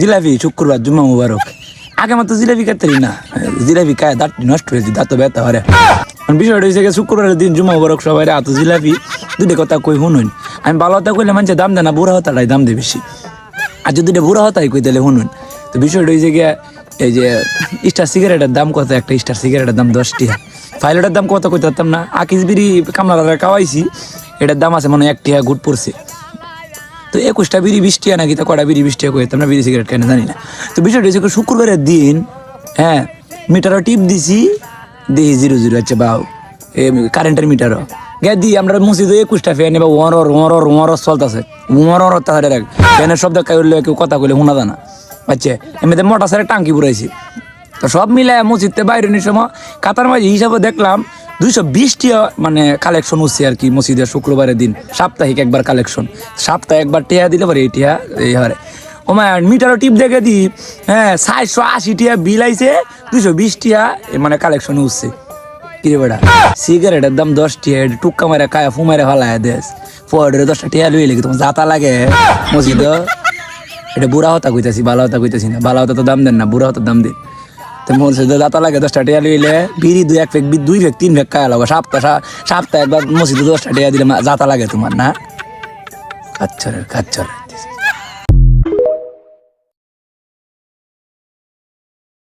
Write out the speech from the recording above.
জিলাপি, শুক্রবার, জুম্মা মুবারক। আগে আমার তো জিলাপি খাইতারি না। জিলাপি খায়, দাঁত নষ্ট হয়েছে, দাঁত ব্যথা হরে বিষয়টা হয়েছে শুক্রবারের দিন জুম্মা মুবারক সবাই আত জিলাপি, দুটো কথা কই শুনুন। আমি ভালো হতা কইলে মানুষের দাম দেয় না, বুড়া হতাটাই দাম দেয় বেশি। আর যদি বুড়া হতাই কই, তাহলে শুনুন। তো বিষয়টা হয়েছে গিয়ে এই যে স্টার সিগারেটের দাম কত? একটা স্টার সিগারেটের দাম দশ টিয়া ফাইলেটের দাম কত কইতে পারতাম না। আকিস বিড়ি কামলা খাওয়াইছি, এটার দাম আছে মনে এক টিয়া গুট পড়ছে। তো একুশটা বিড়ি বৃষ্টি নাকি? তো কটা বিড়ি বৃষ্টি কইতাম না বিড়ি সিগারেট কেন জানি না। তো বিষয়টা হচ্ছে শুক্রবারের দিন হ্যাঁ মিটারও টিপ দিছি, দেখি জিরো জিরো হচ্ছে বাউ এ কারেন্টের মিটারও। গে দিই, আমরা মসজিদে একুশটা ফ্যান এবার ওয়ারর ওয়ারর ওয়ারর চলতেছে। ওয়ারর তাহলে রাখ ফ্যানের শব্দ কাইলে কেউ কথা কইলে শোনা জানা আচ্ছা এমনিতে মোটর সারে টাঙ্কি পুরাইছি। তো সব মিলে মসজিদতে বাইরে সময় কাতার মাঝে হিসাবে দেখলাম দুইশো বিশটি মানে কালেকশন হচ্ছে আর কি মসজিদের শুক্রবারের দিন। সাপ্তাহিক একবার কালেকশন সপ্তাহে একবার টিয়া দিলে পারে এই টিয়া, এই হারে ও মা, মিটারও টিপ দেখে দি। হ্যাঁ সাতশো আশি টিয়া বিল আইছে, দুইশো বিশ টিয়া মানে কালেকশন হচ্ছে সিগারেটের দাম দশ টিয়া টুক্কা মারে কায়া ফুমারে ফালায় দেশ। পরে দশটা টিয়া লুই তোমার যাতা লাগে। মসজিদ, এটা বুড়া হতা কইতাছি, বালা হতা কইতাছি না। বালা হতা তো দাম দেন না, বুড়া হতা দাম দিন তো মসজিদে দাতা লাগে দশটা টিয়া লইলে বিড়ি দুই এক ফেক দুই ফেক তিন ফেক খায় লাগো সপ্তাহ সপ্তাহ একবার মসজিদে দশটা টিয়া দিলে যাতা লাগে তোমার, না? কাচ্চরের কাচ্ছরে